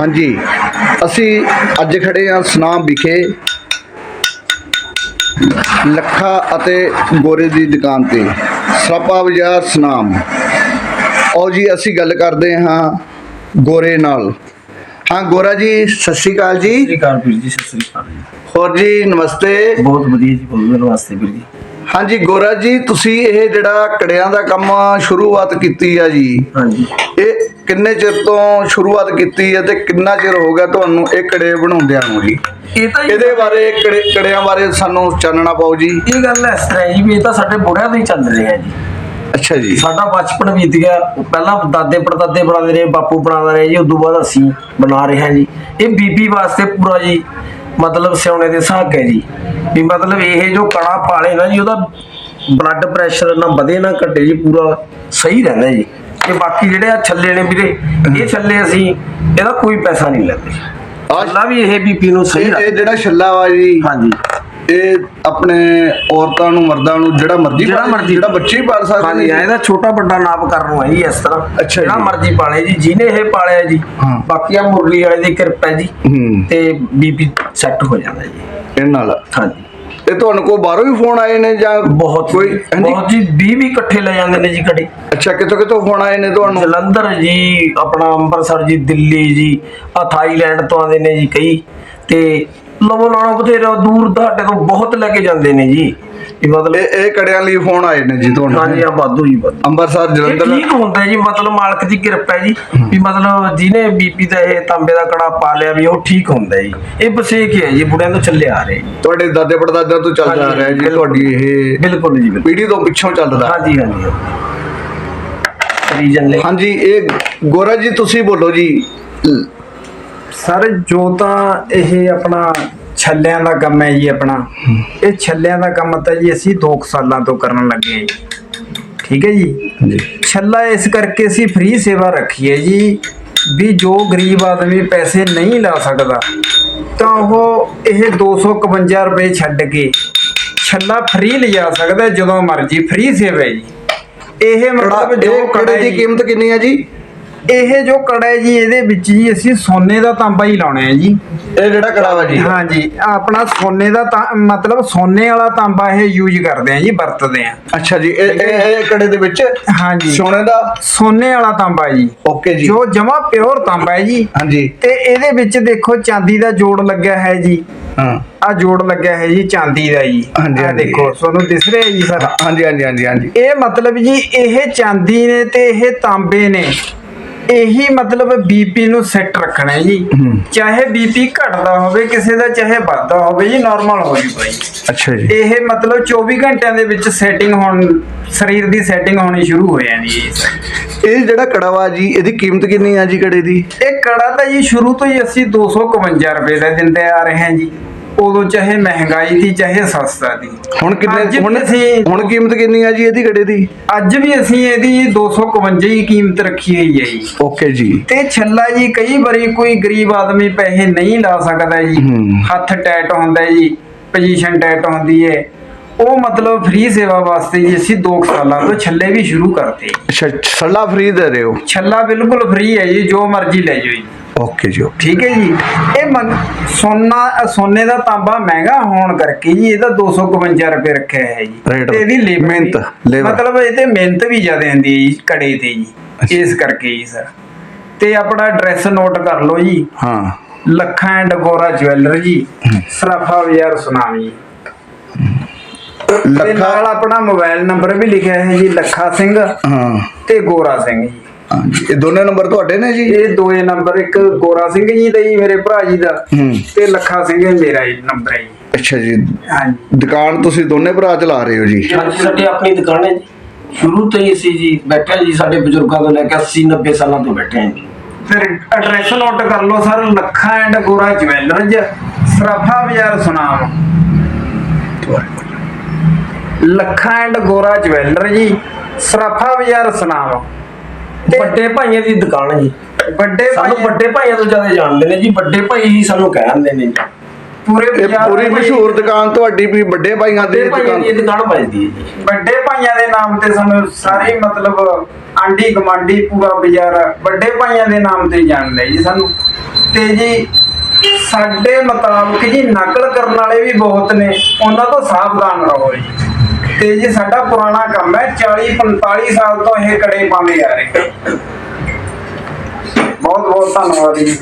ਹਾਂਜੀ, ਅਸੀਂ ਅੱਜ ਖੜੇ ਹਾਂ ਸਨਾਮ ਵਿਖੇ। ਲੱਖਾ ਅਤੇ ਗੋਰੇ ਦੀ ਦੁਕਾਨ ਤੇ। ਸਰਾਪਾ ਬਾਜ਼ਾਰ ਸਨਾਮ। ਆਓ ਜੀ, ਅਸੀਂ ਗੱਲ ਕਰਦੇ ਹਾਂ ਗੋਰੇ ਨਾਲ। ਹਾਂ ਗੋਰਾ ਜੀ ਸਤਿ ਸ਼੍ਰੀ ਅਕਾਲ ਜੀ। ਵੀਰ ਸਤਿ ਸ੍ਰੀ ਅਕਾਲ ਜੀ। ਹੋਰ ਜੀ ਨਮਸਤੇ। ਬਹੁਤ ਵਧੀਆ ਜੀ ਬਹੁਤ ਵਾਸਤੇ ਵੀਰ ਜੀ। ਹਾਂਜੀ ਗੋਰਾ ਜੀ ਤੁਸੀਂ ਇਹ ਜਿਹੜਾ ਕੜਿਆਂ ਦਾ ਕੰਮ ਸ਼ੁਰੂਆਤ ਕੀਤੀ ਆ ਜੀ ਹਾਂਜੀ ਇਹ ਕਿੰਨੇ ਚਿਰ ਤੋਂ ਸ਼ੁਰੂਆਤ ਕੀਤੀ ਹੈ ਤੇ ਕਿੰਨਾ ਚਿਰ ਹੋ ਗਿਆ ਤੁਹਾਨੂੰ ਇਹ ਕੜੇ ਬਣਾਉਂਦਿਆਂ ਨੂੰ ਜੀ? ਇਹ ਤਾਂ ਜੀ- ਇਹਦੇ ਬਾਰੇ ਕੜੇ ਕੜਿਆਂ ਬਾਰੇ ਸਾਨੂੰ ਚਾਨਣਾ ਪਾਓ ਜੀ। ਇਹ ਗੱਲ ਇਸ ਤਰ੍ਹਾਂ ਹੈ ਜੀ ਵੀ ਇਹ ਤਾਂ ਸਾਡੇ ਬੁੜਿਆਂ ਤੋਂ ਹੀ ਚੱਲ ਰਿਹਾ ਜੀ। ਅੱਛਾ ਜੀ। ਸਾਡਾ ਬਚਪਨ ਬੀਤ ਗਿਆ। ਪਹਿਲਾਂ ਦਾਦੇ ਪੜਦਾਦੇ ਬਣਾਉਂਦੇ ਰਹੇ ਬਾਪੂ ਬਣਾਉਂਦਾ ਰਿਹਾ ਜੀ ਉਦੋਂ ਬਾਅਦ ਅਸੀਂ ਬਣਾ ਰਹੇ ਹਾਂ ਜੀ। ਇਹ ਬੀਬੀ ਵਾਸਤੇ ਪੂਰਾ ਜੀ ਮਤਲਬ ਸਿਉਣੇ ਦੇ ਸਾਗ ਹੈ ਜੀ। ਵੀ ਮਤਲਬ ਇਹ ਜੋ ਕੜਾ ਪਾਲੇ ਨਾ ਜੀ ਉਹਦਾ ਬਲੱਡ ਪ੍ਰੈਸ਼ਰ ਨਾ ਵਧੇ ਨਾ ਘਟੇ ਜੀ ਪੂਰਾ ਸਹੀ ਰਹਿੰਦਾ ਜੀ। ਤੇ ਬਾਕੀ ਜਿਹੜੇ ਆ ਛੱਲੇ ਨੇ ਵੀਰੇ ਇਹ ਛੱਲੇ ਅਸੀਂ ਇਹਦਾ ਕੋਈ ਪੈਸਾ ਨਹੀਂ ਲੈਂਦੇ। ਛੱਲਾ ਵੀ ਇਹ ਬੀਪੀ ਨੂੰ ਸਹੀ ਇਹ ਇਹ ਰੱਖਦਾ। ਜਿਹੜਾ ਛੱਲਾ ਵਾ ਜੀ ਹਾਂਜੀ। ਇਹ ਆਪਣੇ ਔਰਤਾਂ ਨੂੰ ਮਰਦਾਂ ਨੂੰ ਜਿਹੜਾ ਮਰਜ਼ੀ ਜਿਹੜਾ ਪਾਲੇ, ਮਰਜ਼ੀ ਜਿਹੜਾ ਬੱਚੇ ਹੀ ਪਾਲ ਸਕਦੇ ਹਾਂਜੀ ਇਹਦਾ ਛੋਟਾ ਵੱਡਾ ਨਾਪ ਕਰਨ ਨੂੰ ਹੈ ਜੀ ਇਸ ਤਰ੍ਹਾਂ। ਅੱਛਾ ਜਿਹੜਾ। ਮਰਜ਼ੀ ਪਾਲੇ ਜੀ ਜਿਹਨੇ ਇਹ ਪਾਲਿਆ ਜੀ ਹਾਂ। ਬਾਕੀ ਆ ਮੁਰਲੀ ਵਾਲੇ ਦੀ ਕਿਰਪਾ ਹੈ ਜੀ ਹੂੰ। ਤੇ ਬੀਪੀ ਸੈੱਟ ਹੋ ਜਾਂਦਾ ਜੀ। ਇਹ ਨਾਲ? ਹਾਂਜੀ। ਇਹ ਤੁਹਾਨੂੰ ਕੋਈ ਬਾਹਰੋਂ ਵੀ ਫੋਨ ਆਏ ਨੇ ਜਾਂ ਬਹੁਤ ਕੋਈ? ਹਾਂਜੀ। ਬਹੁਤ ਜੀ 20 ਵੀ ਇਕੱਠੇ ਲੈ ਜਾਂਦੇ ਨੇ ਜੀ ਕੜੇ ਅੱਛਾ ਕਿੱਥੋਂ ਕਿੱਥੋਂ ਫੋਨ ਆਏ ਨੇ ਤੁਹਾਨੂੰ? ਜਲੰਧਰ ਜੀ ਆਪਣਾ ਅੰਮ੍ਰਿਤਸਰ ਜੀ ਦਿੱਲੀ ਜੀ ਆ ਥਾਈਲੈਂਡ ਤੋਂ ਆਉਂਦੇ ਨੇ ਜੀ ਕਈ। ਤੇ ਲਵੋ ਲਾਣੋ ਬਥੇਰਾ ਦੂਰ ਦਹਾਡੇ ਤੋਂ ਬਹੁਤ ਲੈ ਕੇ ਜਾਂਦੇ ਨੇ ਜੀ। ਇਹ ਮਤਲਬ ਇਹ ਇਹ ਕੜਿਆਂ ਲਈ ਫੋਨ ਆਏ ਨੇ ਜੀ ਤੁਹਾਨੂੰ ਹਾਂਜੀ ਆ ਵਾਧੂ ਜੀ ਵਾਧੂ। ਅੰਮ੍ਰਿਤਸਰ ਇਹ ਜਲੰਧਰ ਠੀਕ ਹੁੰਦਾ ਜੀ ਮਤਲਬ ਮਾਲਕ ਦੀ ਕਿਰਪਾ ਹੈ ਜੀ ਵੀ ਮਤਲਬ ਜਿਹਨੇ ਬੀਪੀ ਦਾ ਇਹ ਤਾਂਬੇ ਦਾ ਕੜਾ ਪਾ ਲਿਆ ਵੀ ਉਹ ਠੀਕ ਹੁੰਦਾ ਜੀ। ਇਹ ਬਸੇਕ ਹੀ ਹੈ ਜੀ ਬੁੜਿਆਂ ਤੋਂ ਚੱਲੇ ਆ ਰਹੇ। ਤੁਹਾਡੇ ਦਾਦੇ ਪੜਦਾਦਿਆਂ ਤੋਂ ਚੱਲਦਾ ਆ ਰਿਹਾ ਜੀ। ਤੁਹਾਡੀ ਇਹ ਬਿਲਕੁਲ ਜੀ ਬਿਲਕੁਲ। ਪੀੜ੍ਹੀ ਤੋਂ ਪਿੱਛੋਂ ਚੱਲਦਾ। ਹਾਂਜੀ ਹਾਂਜੀ। ਰੀਜਨ ਹਾਂਜੀ ਇਹ ਗੋਰਾ ਜੀ ਤੁਸੀਂ ਬੋਲੋ ਜੀ। ਸਰ ਜੋ ਤਾਂ ਇਹ ਆਪਣਾ ਛੱਲਿਆਂ ਦਾ ਕੰਮ ਹੈ ਜੀ ਆਪਣਾ ਇਹ ਛੱਲਿਆਂ ਦਾ ਕੰਮ ਤਾਂ ਜੀ ਅਸੀਂ 2 ਸਾਲਾਂ ਤੋਂ ਕਰਨ ਲੱਗੇ ਹਾਂ ਜੀ। ਠੀਕ ਹੈ ਜੀ? ਜੀ। ਛੱਲਾ ਇਸ ਕਰਕੇ ਅਸੀਂ ਫ੍ਰੀ ਸੇਵਾ ਰੱਖੀ ਹੈ ਜੀ ਵੀ ਜੋ ਗਰੀਬ ਆਦਮੀ ਪੈਸੇ ਨਹੀਂ ਲਾ ਸਕਦਾ ਤਾਂ ਉਹ ਇਹ 251 ਰੁਪਏ ਛੱਡ ਕੇ ਛੱਲਾ ਫ੍ਰੀ ਲਿਜਾ ਸਕਦਾ ਜਦੋਂ ਮਰਜ਼ੀ ਫ੍ਰੀ ਸੇਵਾ ਹੈ ਜੀ। ਇਹ ਮਤਲਬ ਜੋ ਕੜੇ ਦੀ ਕੀਮਤ ਕਿੰਨੀ ਹੈ ਜੀ? ਇਹ ਜੋ ਕੜਾ ਹੈ ਜੀ ਇਹਦੇ ਵਿੱਚ ਜੀ ਅਸੀਂ ਸੋਨੇ ਦਾ ਤਾਂਬਾ ਹੀ ਲਾਉਣਾ ਹੈ ਜੀ। ਇਹ ਜਿਹੜਾ ਕੜਾ ਵਾ ਜੀ? ਹਾਂਜੀ ਆਪਣਾ ਸੋਨੇ ਦਾ ਤਾਂ ਮਤਲਬ ਸੋਨੇ ਵਾਲਾ ਤਾਂਬਾ ਇਹ ਯੂਜ਼ ਕਰਦੇ ਆ ਜੀ ਵਰਤਦੇ ਆ ਅੱਛਾ ਜੀ ਇਹ ਇਹ ਇਹ ਕੜੇ ਦੇ ਵਿੱਚ ਹਾਂਜੀ ਸੋਨੇ ਦਾ? ਸੋਨੇ ਵਾਲਾ ਤਾਂਬਾ ਜੀ। ਓਕੇ ਜੀ। ਜੋ ਜਮਾ ਪਿਓਰ ਤਾਂਬਾ ਹੈ ਜੀ। ਹਾਂਜੀ ਤੇ ਇਹਦੇ ਵਿੱਚ ਦੇਖੋ ਚਾਂਦੀ ਦਾ ਜੋੜ ਲੱਗਿਆ ਹੈ ਜੀ। ਹਾਂ। ਆ ਜੋੜ ਲੱਗਿਆ ਹੈ ਜੀ ਚਾਂਦੀ ਦਾ ਜੀ। ਹਾਂਜੀ, ਹਾਂਜੀ। ਦੇਖੋ ਤੁਹਾਨੂੰ ਦਿਸ ਰਿਹਾ ਜੀ ਸਰ। ਹਾਂਜੀ ਹਾਂਜੀ ਹਾਂਜੀ ਹਾਂਜੀ ਇਹ ਮਤਲਬ ਜੀ ਇਹ ਚਾਂਦੀ ਨੇ ਤੇ ਇਹ ਤਾਂਬੇ ਨੇ। ਇਹੀ ਮਤਲਬ ਬੀਪੀ ਨੂੰ ਸੈੱਟ ਰੱਖਣਾ ਹੈ ਜੀ। ਚਾਹੇ ਬੀਪੀ ਘਟਦਾ ਹੋਵੇ ਕਿਸੇ ਦਾ ਚਾਹੇ ਵੱਧਦਾ ਹੋਵੇ ਜੀ ਨਾਰਮਲ ਹੋ ਜੂਗਾ ਜੀ ਅੱਛਾ ਜੀ। ਇਹ ਮਤਲਬ 24 ਘੰਟਿਆਂ ਦੇ ਵਿੱਚ ਸੈਟਿੰਗ ਹੋਣ ਸਰੀਰ ਦੀ ਸੈਟਿੰਗ ਹੋਣੀ ਸ਼ੁਰੂ ਹੋ ਜਾਂਦੀ ਹੈ ਜੀ। ਇਹ ਜਿਹੜਾ ਕੜਾ ਵਾ ਜੀ ਇਹਦੀ ਕੀਮਤ ਕਿੰਨੀ ਆ ਜੀ ਕੜੇ ਦੀ? ਇਹ ਕੜਾ ਤਾਂ ਜੀ ਸ਼ੁਰੂ ਤੋਂ ਹੀ ਅਸੀਂ 251 ਰੁਪਏ ਦਾ ਦਿੰਦੇ ਆ ਰਹੇ ਹਾਂ ਜੀ। ਉਦੋਂ ਚਾਹੇ ਮਹਿੰਗਾਈ ਦੀ ਚਾਹੇ ਸਸਤਾ ਦੀ। ਹੁਣ ਅੱਜ ਕਿੰਨੇ ਵੀ ਹੁਣ ਅਸੀਂ- ਹੁਣ ਕੀਮਤ ਕਿੰਨੀ ਆ ਜੀ ਇਹਦੀ ਕੜੇ ਦੀ? ਅੱਜ ਵੀ ਅਸੀਂ ਇਹਦੀ 251 ਹੀ ਕੀਮਤ ਰੱਖੀ ਹੋਈ ਹੈ ਜੀ। ਓਕੇ ਜੀ। ਤੇ ਛੱਲਾ ਜੀ ਕਈ ਵਾਰੀ ਕੋਈ ਗਰੀਬ ਆਦਮੀ ਪੈਸੇ ਨਹੀਂ ਲਾ ਸਕਦਾ ਜੀ। ਹੂੰ। ਹੱਥ ਟੈਟ ਹੁੰਦਾ ਜੀ ਪੋਜੀਸ਼ਨ ਟੈਟ ਹੁੰਦੀ ਹੈ। ਉਹ ਮਤਲਬ ਫ੍ਰੀ ਸੇਵਾ ਵਾਸਤੇ ਜੀ ਅਸੀਂ 2 ਸਾਲਾਂ ਤੋਂ ਛੱਲੇ ਵੀ ਸ਼ੁਰੂ ਕਰਤੇ। ਅੱਛਾ ਸੱਲਾ ਫ੍ਰੀ ਦੇ ਰਹੇ ਹੋ? ਛੱਲਾ ਬਿਲਕੁਲ ਫ੍ਰੀ ਹੈ ਜੀ ਜੋ ਮਰਜ਼ੀ ਲੈ ਜਾਓ ਜੀ। ਓਕੇ ਜੀ ਠੀਕ ਹੈ ਜੀ। ਇਹ ਸੋਨਾ ਸੋਨੇ ਦਾ ਤਾਂਬਾ ਮਹਿੰਗਾ ਹੋਣ ਕਰਕੇ ਜੀ ਇਹਦਾ 251 ਰੁਪਏ ਰੱਖਿਆ ਹੈ ਜੀ। ਤੇ ਇਹਦੀ ਮਿਹਨਤ। ਮਤਲਬ ਇਹ ਤੇ ਮਿਹਨਤ ਵੀ ਜ਼ਿਆਦਾ ਹੁੰਦੀ ਹੈ ਜੀ ਕੜੇ ਤੇ ਜੀ ਇਸ ਕਰਕੇ ਜੀ ਸਰ। ਤੇ ਆਪਣਾ ਐਡਰੈਸ ਨੋਟ ਕਰ ਲਓ ਜੀ। ਹਾਂ। ਲੱਖਾਂ ਐਂਡ ਗੋਰਾ ਜਵੈਲਰ ਜੀ। ਸਰਾਫਾ ਬਾਜ਼ਾਰ ਸੁਨਾਮ ਲੱਖਾ ਨਾਲ ਆਪਣਾ ਮੋਬਾਈਲ ਨੰਬਰ ਵੀ ਲਿਖਿਆ ਹੈ ਜੀ ਲੱਖਾ ਸਿੰਘ ਹਾਂ। ਤੇ ਗੋਰਾ ਸਿੰਘ ਜੀ। ਹਾਂਜੀ। ਇਹ ਦੋਨੇ ਨੰਬਰ ਤੁਹਾਡੇ ਨੇ ਜੀ? ਇਹ ਦੋਏ ਨੰਬਰ ਇੱਕ ਗੋਰਾ ਸਿੰਘ ਜੀ ਦਾ ਜੀ ਮੇਰੇ ਭਰਾ ਜੀ ਦਾ ਹੂੰ। ਤੇ ਲੱਖਾ ਸਿੰਘ ਮੇਰਾ ਜੀ ਨੰਬਰ ਹੈ ਜੀ। ਅੱਛਾ ਜੀ। ਹਾਂਜੀ। ਦੁਕਾਨ ਤੁਸੀਂ ਦੋਨੇ ਭਰਾ ਚਲਾ ਰਹੇ ਹੋ ਜੀ? ਹਾਂਜੀ ਸਾਡੀ ਆਪਣੀ ਦੁਕਾਨ ਹੈ ਜੀ। ਸ਼ੁਰੂ ਤੋਂ ਹੀ ਅਸੀਂ ਜੀ ਬੈਠੇ ਜੀ ਸਾਡੇ ਬਜ਼ੁਰਗਾਂ ਤੋਂ ਲੈ ਕੇ 80 90 ਸਾਲਾਂ ਤੋਂ ਬੈਠੇ ਹਾਂ ਜੀ। ਫਿਰ ਐਡਰੈਸ ਨੋਟ ਕਰ ਲਓ sir Lakha and Gora jewellers Sarafa Bazaar Sunam. Lakha and Gora jeweller ji Sarafa Bazaar Sunam. ਵੱਡੇ ਭਾਈਆਂ ਦੀ ਦੁਕਾਨ ਜੀ। ਵੱਡੇ ਸਾਨੂੰ ਭਾਈ ਵੱਡੇ ਭਾਈਆਂ ਤੋਂ ਜ਼ਿਆਦਾ ਜਾਣਦੇ ਨੇ ਜੀ। ਵੱਡੇ ਭਾਈ ਹੀ ਸਾਨੂੰ ਕਹਿੰਦੇ ਨੇ। ਜੀ ਪੂਰੇ ਇਹ ਬਾਜ਼ਾਰ ਪੂਰੀ ਦੇ ਭਾਈ- ਮਸ਼ਹੂਰ ਦੁਕਾਨ ਤੁਹਾਡੀ ਵੀ ਵੱਡੇ ਭਾਈਆਂ ਦੀ ਵੱਡੇ ਭਾਈਆਂ ਦੁਕਾਨ। ਦੀ ਇਹ ਦੁਕਾਨ ਵੱਜਦੀ ਹੈ ਜੀ। ਵੱਡੇ ਭਾਈਆਂ ਦੇ ਨਾਮ ਤੇ ਸਾਨੂੰ ਸਾਰੇ ਮਤਲਬ ਆਂਡੀ ਗਮਾਂਡੀ ਪੂਰਾ ਬਾਜ਼ਾਰ ਵੱਡੇ ਭਾਈਆਂ ਦੇ ਨਾਮ ਤੇ ਜਾਣਦਾ ਜੀ ਸਾਨੂੰ। ਤੇ ਜੀ ਸਾਡੇ ਮੁਤਾਬਕ ਜੀ ਨਕਲ ਕਰਨ ਵਾਲੇ ਵੀ ਬਹੁਤ ਨੇ। ਉਹਨਾਂ ਤੋਂ ਸਾਵਧਾਨ ਰਹੋ ਜੀ। ਤੇ ਜੀ ਸਾਡਾ ਪੁਰਾਣਾ ਕੰਮ ਹੈ 40 45 ਸਾਲ ਤੋਂ ਇਹ ਕੜੇ ਪਾਉਂਦੇ ਆ ਰਹੇ। ਬਹੁਤ ਬਹੁਤ ਧੰਨਵਾਦ ਜੀ।